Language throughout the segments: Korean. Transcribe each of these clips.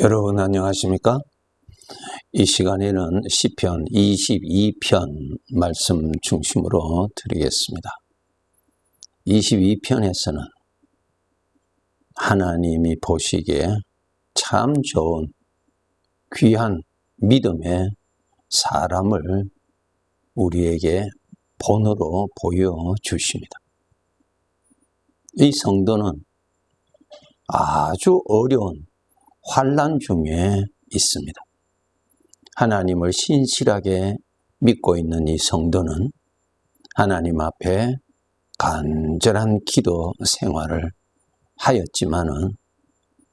여러분 안녕하십니까? 이 시간에는 시편 22편 말씀 중심으로 드리겠습니다. 22편에서는 하나님이 보시기에 참 좋은 귀한 믿음의 사람을 우리에게 본으로 보여주십니다. 이 성도는 아주 어려운 환란 중에 있습니다. 하나님을 신실하게 믿고 있는 이 성도는 하나님 앞에 간절한 기도 생활을 하였지만은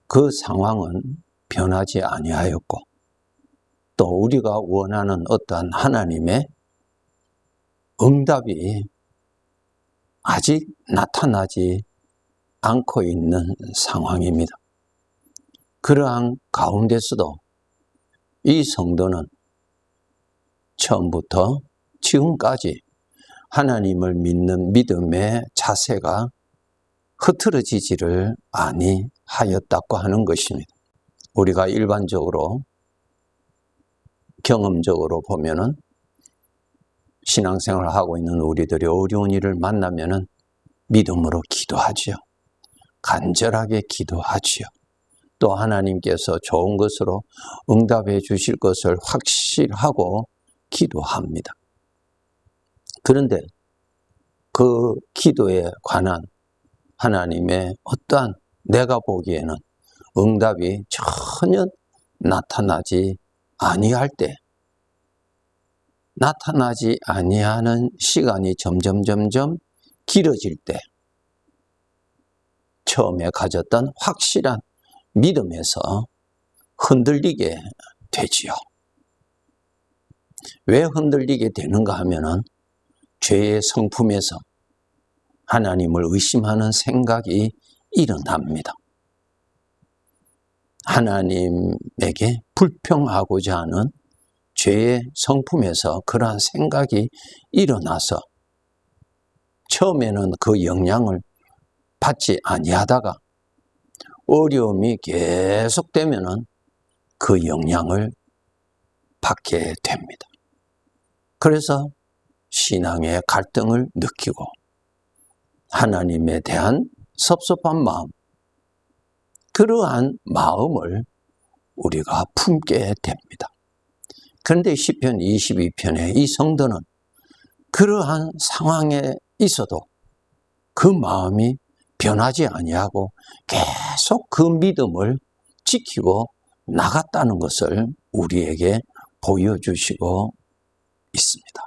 그 상황은 변하지 아니하였고 또 우리가 원하는 어떠한 하나님의 응답이 아직 나타나지 않고 있는 상황입니다. 그러한 가운데서도 이 성도는 처음부터 지금까지 하나님을 믿는 믿음의 자세가 흐트러지지를 아니하였다고 하는 것입니다. 우리가 일반적으로 경험적으로 보면은 신앙생활을 하고 있는 우리들이 어려운 일을 만나면은 믿음으로 기도하지요. 간절하게 기도하지요. 또 하나님께서 좋은 것으로 응답해 주실 것을 확실하고 기도합니다. 그런데 그 기도에 관한 하나님의 어떠한 내가 보기에는 응답이 전혀 나타나지 아니할 때 나타나지 아니하는 시간이 점점 점점 길어질 때 처음에 가졌던 확실한 믿음에서 흔들리게 되지요. 왜 흔들리게 되는가 하면은 죄의 성품에서 하나님을 의심하는 생각이 일어납니다. 하나님에게 불평하고자 하는 죄의 성품에서 그러한 생각이 일어나서 처음에는 그 영향을 받지 아니하다가 어려움이 계속되면은 그 영향을 받게 됩니다. 그래서 신앙의 갈등을 느끼고 하나님에 대한 섭섭한 마음, 그러한 마음을 우리가 품게 됩니다. 그런데 시편 22편의 이 성도는 그러한 상황에 있어도 그 마음이 변하지 아니하고 계속 그 믿음을 지키고 나갔다는 것을 우리에게 보여주시고 있습니다.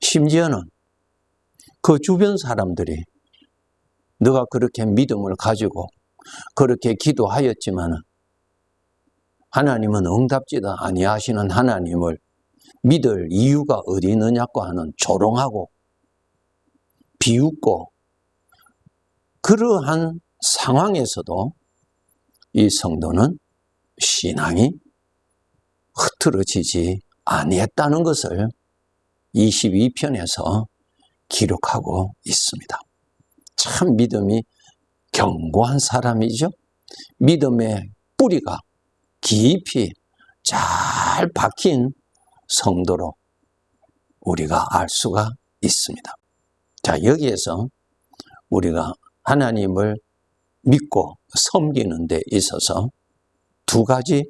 심지어는 그 주변 사람들이 너가 그렇게 믿음을 가지고 그렇게 기도하였지만 하나님은 응답지도 아니하시는 하나님을 믿을 이유가 어디 있느냐고 하는 조롱하고 비웃고 그러한 상황에서도 이 성도는 신앙이 흐트러지지 아니했다는 것을 22편에서 기록하고 있습니다. 참 믿음이 견고한 사람이죠. 믿음의 뿌리가 깊이 잘 박힌 성도로 우리가 알 수가 있습니다. 자, 여기에서 우리가 하나님을 믿고 섬기는 데 있어서 두 가지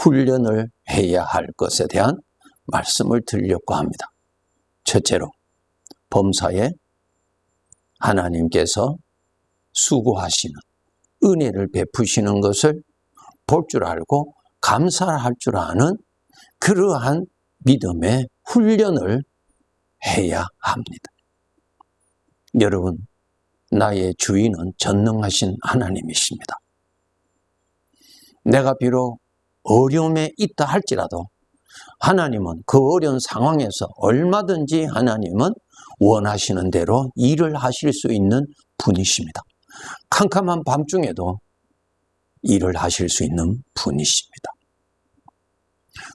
훈련을 해야 할 것에 대한 말씀을 드리려고 합니다. 첫째로, 범사에 하나님께서 수고하시는 은혜를 베푸시는 것을 볼 줄 알고 감사할 줄 아는 그러한 믿음의 훈련을 해야 합니다. 여러분, 나의 주인은 전능하신 하나님이십니다. 내가 비록 어려움에 있다 할지라도 하나님은 그 어려운 상황에서 얼마든지 하나님은 원하시는 대로 일을 하실 수 있는 분이십니다. 캄캄한 밤중에도 일을 하실 수 있는 분이십니다.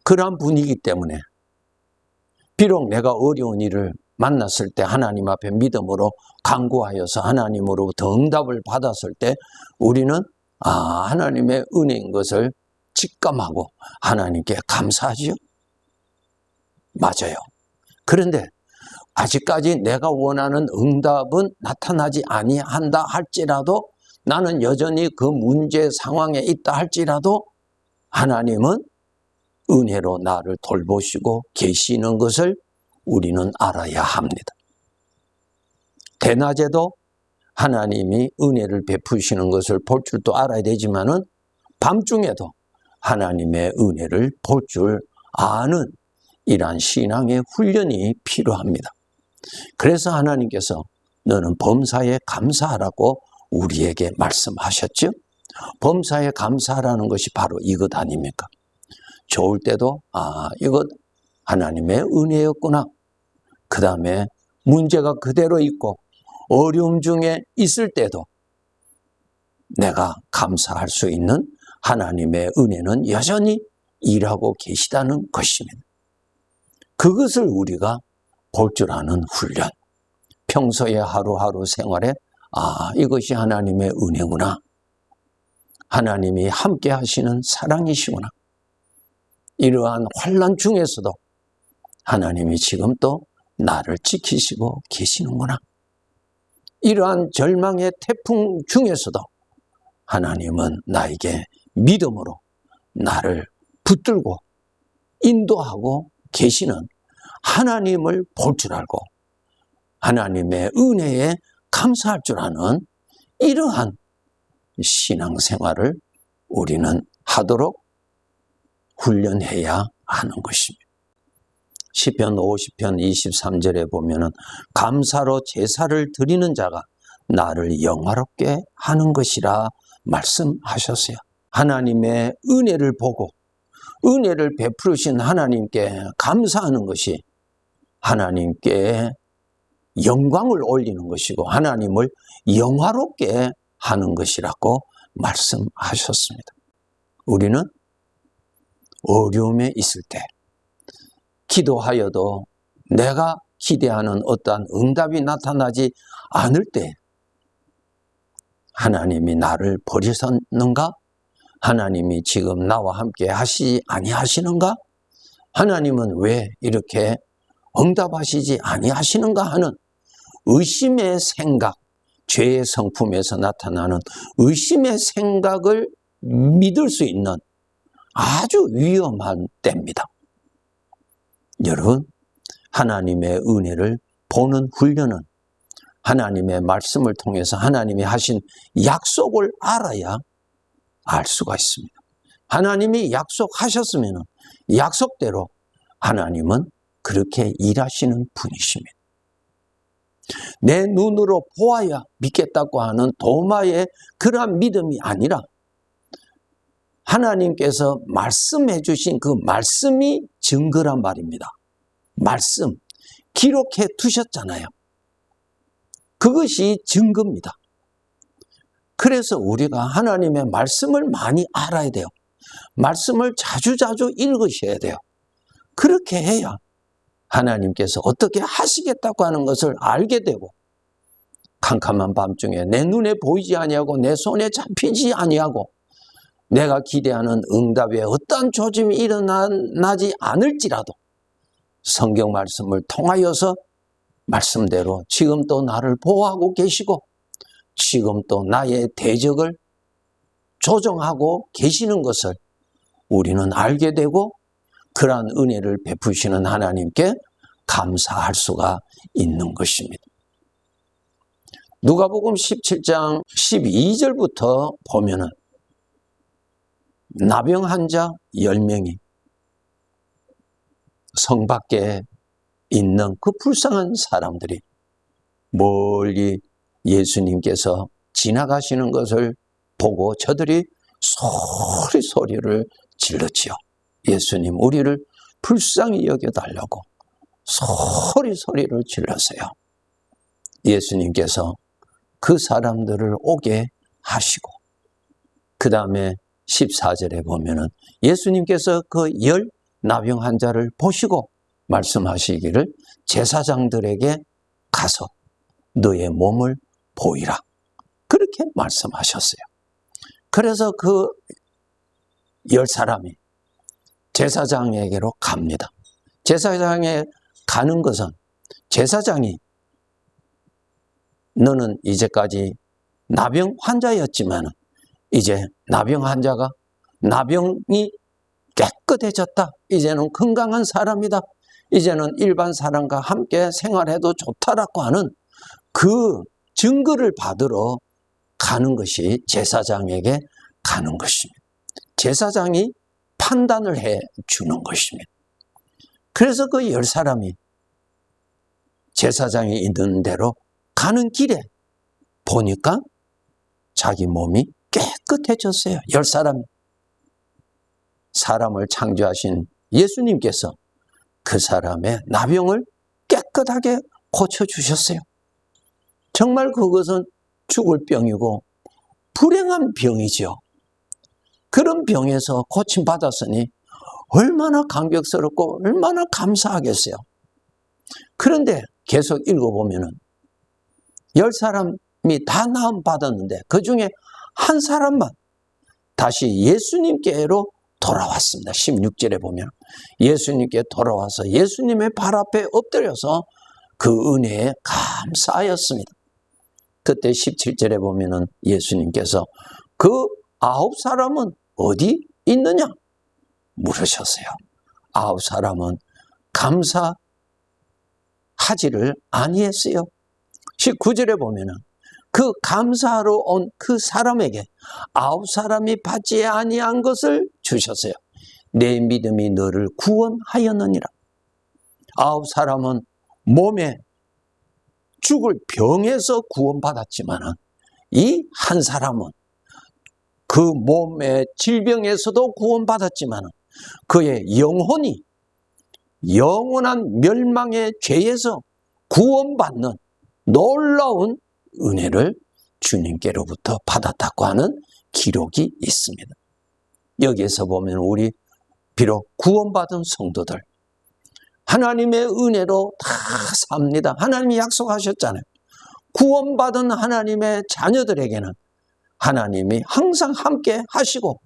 그러한 분이기 때문에 비록 내가 어려운 일을 만났을 때 하나님 앞에 믿음으로 간구하여서 하나님으로부터 응답을 받았을 때 우리는 아, 하나님의 은혜인 것을 직감하고 하나님께 감사하지요. 맞아요. 그런데 아직까지 내가 원하는 응답은 나타나지 아니한다 할지라도 나는 여전히 그 문제 상황에 있다 할지라도 하나님은 은혜로 나를 돌보시고 계시는 것을 우리는 알아야 합니다. 대낮에도 하나님이 은혜를 베푸시는 것을 볼 줄도 알아야 되지만은 밤중에도 하나님의 은혜를 볼 줄 아는 이러한 신앙의 훈련이 필요합니다. 그래서 하나님께서 너는 범사에 감사하라고 우리에게 말씀하셨죠? 범사에 감사하라는 것이 바로 이것 아닙니까? 좋을 때도 아 이것 하나님의 은혜였구나. 그 다음에 문제가 그대로 있고 어려움 중에 있을 때도 내가 감사할 수 있는 하나님의 은혜는 여전히 일하고 계시다는 것입니다. 그것을 우리가 볼 줄 아는 훈련. 평소의 하루하루 생활에 아, 이것이 하나님의 은혜구나. 하나님이 함께 하시는 사랑이시구나. 이러한 환란 중에서도 하나님이 지금 또 나를 지키시고 계시는구나. 이러한 절망의 태풍 중에서도 하나님은 나에게 믿음으로 나를 붙들고 인도하고 계시는 하나님을 볼 줄 알고 하나님의 은혜에 감사할 줄 아는 이러한 신앙생활을 우리는 하도록 훈련해야 하는 것입니다. 시편 50편 23절에 보면은 감사로 제사를 드리는 자가 나를 영화롭게 하는 것이라 말씀하셨어요. 하나님의 은혜를 보고 은혜를 베푸르신 하나님께 감사하는 것이 하나님께 영광을 올리는 것이고 하나님을 영화롭게 하는 것이라고 말씀하셨습니다. 우리는 어려움에 있을 때 기도하여도 내가 기대하는 어떠한 응답이 나타나지 않을 때 하나님이 나를 버리셨는가? 하나님이 지금 나와 함께 하시지 아니하시는가? 하나님은 왜 이렇게 응답하시지 아니하시는가 하는 의심의 생각, 죄의 성품에서 나타나는 의심의 생각을 믿을 수 있는 아주 위험한 때입니다. 여러분, 하나님의 은혜를 보는 훈련은 하나님의 말씀을 통해서 하나님이 하신 약속을 알아야 알 수가 있습니다. 하나님이 약속하셨으면 약속대로 하나님은 그렇게 일하시는 분이십니다. 내 눈으로 보아야 믿겠다고 하는 도마의 그러한 믿음이 아니라 하나님께서 말씀해 주신 그 말씀이 증거란 말입니다. 말씀. 기록해 두셨잖아요. 그것이 증거입니다. 그래서 우리가 하나님의 말씀을 많이 알아야 돼요. 말씀을 자주자주 읽으셔야 돼요. 그렇게 해야 하나님께서 어떻게 하시겠다고 하는 것을 알게 되고 캄캄한 밤중에 내 눈에 보이지 아니하고 내 손에 잡히지 아니하고 내가 기대하는 응답에 어떠한 조짐이 일어나지 않을지라도 성경 말씀을 통하여서 말씀대로 지금 또 나를 보호하고 계시고 지금 또 나의 대적을 조정하고 계시는 것을 우리는 알게 되고 그러한 은혜를 베푸시는 하나님께 감사할 수가 있는 것입니다. 누가복음 17장 12절부터 보면은 나병 환자 10명이 성 밖에 있는 그 불쌍한 사람들이 멀리 예수님께서 지나가시는 것을 보고 저들이 소리 소리를 질렀지요. 예수님, 우리를 불쌍히 여겨달라고 소리 소리를 질렀어요. 예수님께서 그 사람들을 오게 하시고, 그 다음에 14절에 보면은 예수님께서 그 열 나병 환자를 보시고 말씀하시기를 제사장들에게 가서 너의 몸을 보이라. 그렇게 말씀하셨어요. 그래서 그 열 사람이 제사장에게로 갑니다. 제사장에 가는 것은 제사장이 너는 이제까지 나병 환자였지만 이제 나병 환자가 나병이 깨끗해졌다. 이제는 건강한 사람이다. 이제는 일반 사람과 함께 생활해도 좋다라고 하는 그 증거를 받으러 가는 것이 제사장에게 가는 것입니다. 제사장이 판단을 해 주는 것입니다. 그래서 그 열 사람이 제사장이 있는 대로 가는 길에 보니까 자기 몸이 깨끗해졌어요. 열 사람이. 사람을 창조하신 예수님께서 그 사람의 나병을 깨끗하게 고쳐주셨어요. 정말 그것은 죽을 병이고 불행한 병이죠. 그런 병에서 고침받았으니 얼마나 감격스럽고 얼마나 감사하겠어요. 그런데 계속 읽어보면은 열 사람이 다 나음 받았는데 그 중에 한 사람만 다시 예수님께로 돌아왔습니다. 16절에 보면 예수님께 돌아와서 예수님의 발 앞에 엎드려서 그 은혜에 감사하였습니다. 그때 17절에 보면은 예수님께서 그 아홉 사람은 어디 있느냐? 물으셨어요. 아홉 사람은 감사하지를 아니했어요. 19절에 보면은 그 감사하러 온 그 사람에게 아홉 사람이 받지 아니한 것을 주셨어요. 내 믿음이 너를 구원하였느니라. 아홉 사람은 몸에 죽을 병에서 구원받았지만 이한 사람은 그 몸의 질병에서도 구원받았지만 그의 영혼이 영원한 멸망의 죄에서 구원받는 놀라운 은혜를 주님께로부터 받았다고 하는 기록이 있습니다. 여기에서 보면 우리 비록 구원받은 성도들 하나님의 은혜로 다 삽니다. 하나님이 약속하셨잖아요. 구원받은 하나님의 자녀들에게는 하나님이 항상 함께 하시고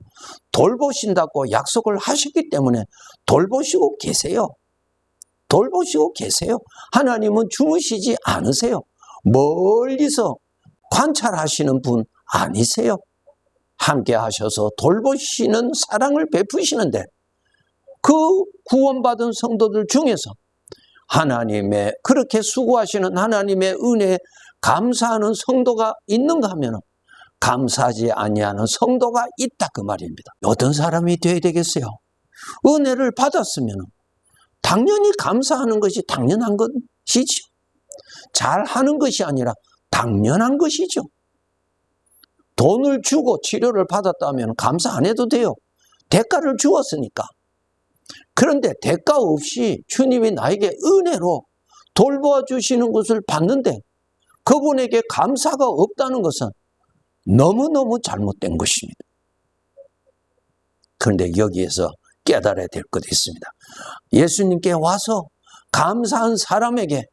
돌보신다고 약속을 하셨기 때문에 돌보시고 계세요. 돌보시고 계세요. 하나님은 주무시지 않으세요. 멀리서 관찰하시는 분 아니세요. 함께 하셔서 돌보시는 사랑을 베푸시는데 그 구원받은 성도들 중에서 하나님의 그렇게 수고하시는 하나님의 은혜에 감사하는 성도가 있는가 하면 감사하지 아니하는 성도가 있다 그 말입니다. 어떤 사람이 되어야 되겠어요? 은혜를 받았으면 당연히 감사하는 것이 당연한 것이죠. 잘하는 것이 아니라 당연한 것이죠. 돈을 주고 치료를 받았다면 감사 안 해도 돼요. 대가를 주었으니까. 그런데 대가 없이 주님이 나에게 은혜로 돌보아 주시는 것을 봤는데 그분에게 감사가 없다는 것은 너무너무 잘못된 것입니다. 그런데 여기에서 깨달아야 될 것이 있습니다. 예수님께 와서 감사한 사람에게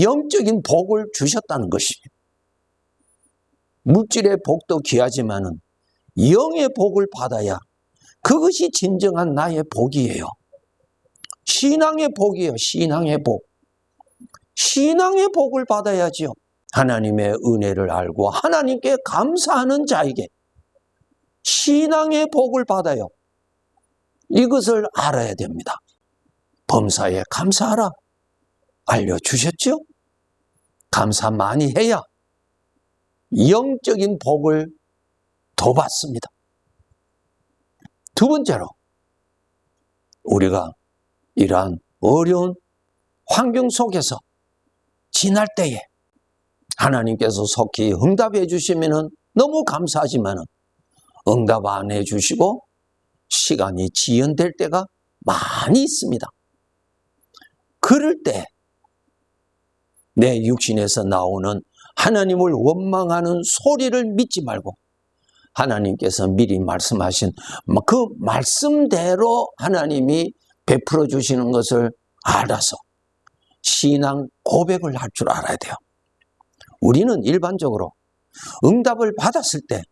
영적인 복을 주셨다는 것입니다. 물질의 복도 귀하지만은 영의 복을 받아야 그것이 진정한 나의 복이에요. 신앙의 복이에요. 신앙의 복. 신앙의 복을 받아야지요. 하나님의 은혜를 알고 하나님께 감사하는 자에게 신앙의 복을 받아요. 이것을 알아야 됩니다. 범사에 감사하라. 알려주셨죠? 감사 많이 해야 영적인 복을 더 받습니다. 두 번째로, 우리가 이러한 어려운 환경 속에서 지날 때에 하나님께서 속히 응답해 주시면 너무 감사하지만 응답 안 해 주시고 시간이 지연될 때가 많이 있습니다. 그럴 때 내 육신에서 나오는 하나님을 원망하는 소리를 믿지 말고 하나님께서 미리 말씀하신 그 말씀대로 하나님이 베풀어 주시는 것을 알아서 신앙 고백을 할 줄 알아야 돼요. 우리는 일반적으로 응답을 받았을 때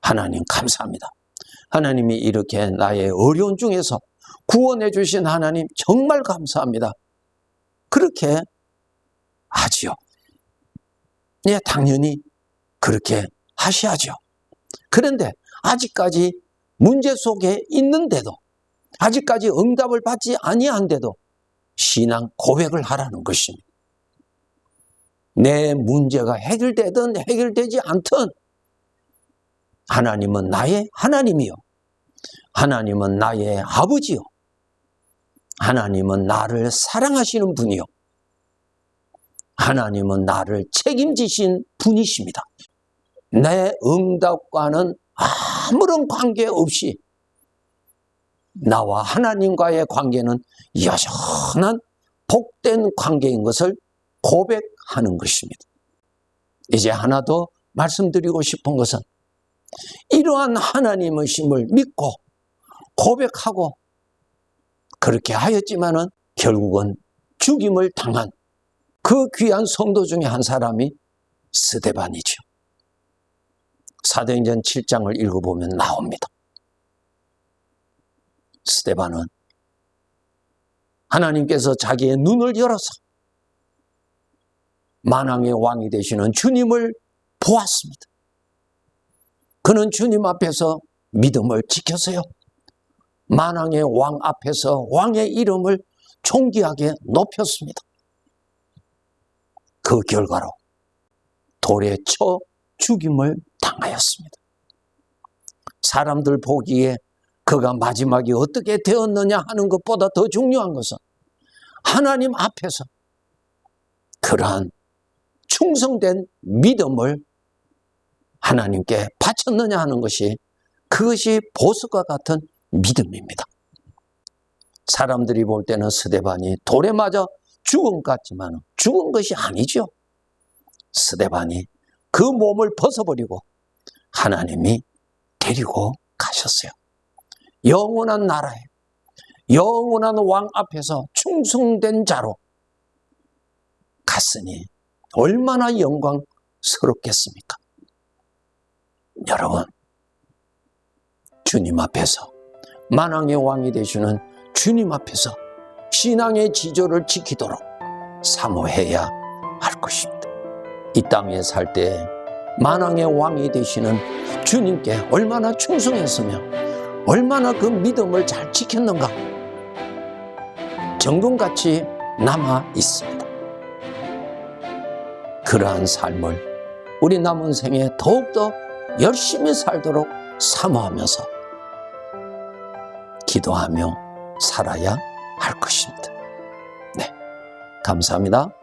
하나님 감사합니다. 하나님이 이렇게 나의 어려운 중에서 구원해 주신 하나님 정말 감사합니다. 그렇게 하지요. 예, 당연히 그렇게 하셔야죠. 그런데 아직까지 문제 속에 있는데도 아직까지 응답을 받지 아니한데도 신앙 고백을 하라는 것입니다. 내 문제가 해결되든 해결되지 않든 하나님은 나의 하나님이요. 하나님은 나의 아버지요. 하나님은 나를 사랑하시는 분이요. 하나님은 나를 책임지신 분이십니다. 내 응답과는 아무런 관계 없이 나와 하나님과의 관계는 여전한 복된 관계인 것을 고백 하는 것입니다. 이제 하나 더 말씀드리고 싶은 것은 이러한 하나님의 심을 믿고 고백하고 그렇게 하였지만은 결국은 죽임을 당한 그 귀한 성도 중에 한 사람이 스데반이죠. 사도행전 7장을 읽어보면 나옵니다. 스데반은 하나님께서 자기의 눈을 열어서 만왕의 왕이 되시는 주님을 보았습니다. 그는 주님 앞에서 믿음을 지켰어요. 만왕의 왕 앞에서 왕의 이름을 존귀하게 높였습니다. 그 결과로 돌에 쳐 죽임을 당하였습니다. 사람들 보기에 그가 마지막이 어떻게 되었느냐 하는 것보다 더 중요한 것은 하나님 앞에서 그러한 충성된 믿음을 하나님께 바쳤느냐 하는 것이 그것이 보석과 같은 믿음입니다. 사람들이 볼 때는 스데반이 돌에 맞아 죽은 것 같지만 죽은 것이 아니죠. 스데반이 그 몸을 벗어버리고 하나님이 데리고 가셨어요. 영원한 나라에 영원한 왕 앞에서 충성된 자로 갔으니 얼마나 영광스럽겠습니까? 여러분, 주님 앞에서 만왕의 왕이 되시는 주님 앞에서 신앙의 지조를 지키도록 사모해야 할 것입니다. 이 땅에 살 때 만왕의 왕이 되시는 주님께 얼마나 충성했으며 얼마나 그 믿음을 잘 지켰는가 정금같이 남아 있습니다. 그러한 삶을 우리 남은 생에 더욱더 열심히 살도록 사모하면서 기도하며 살아야 할 것입니다. 네. 감사합니다.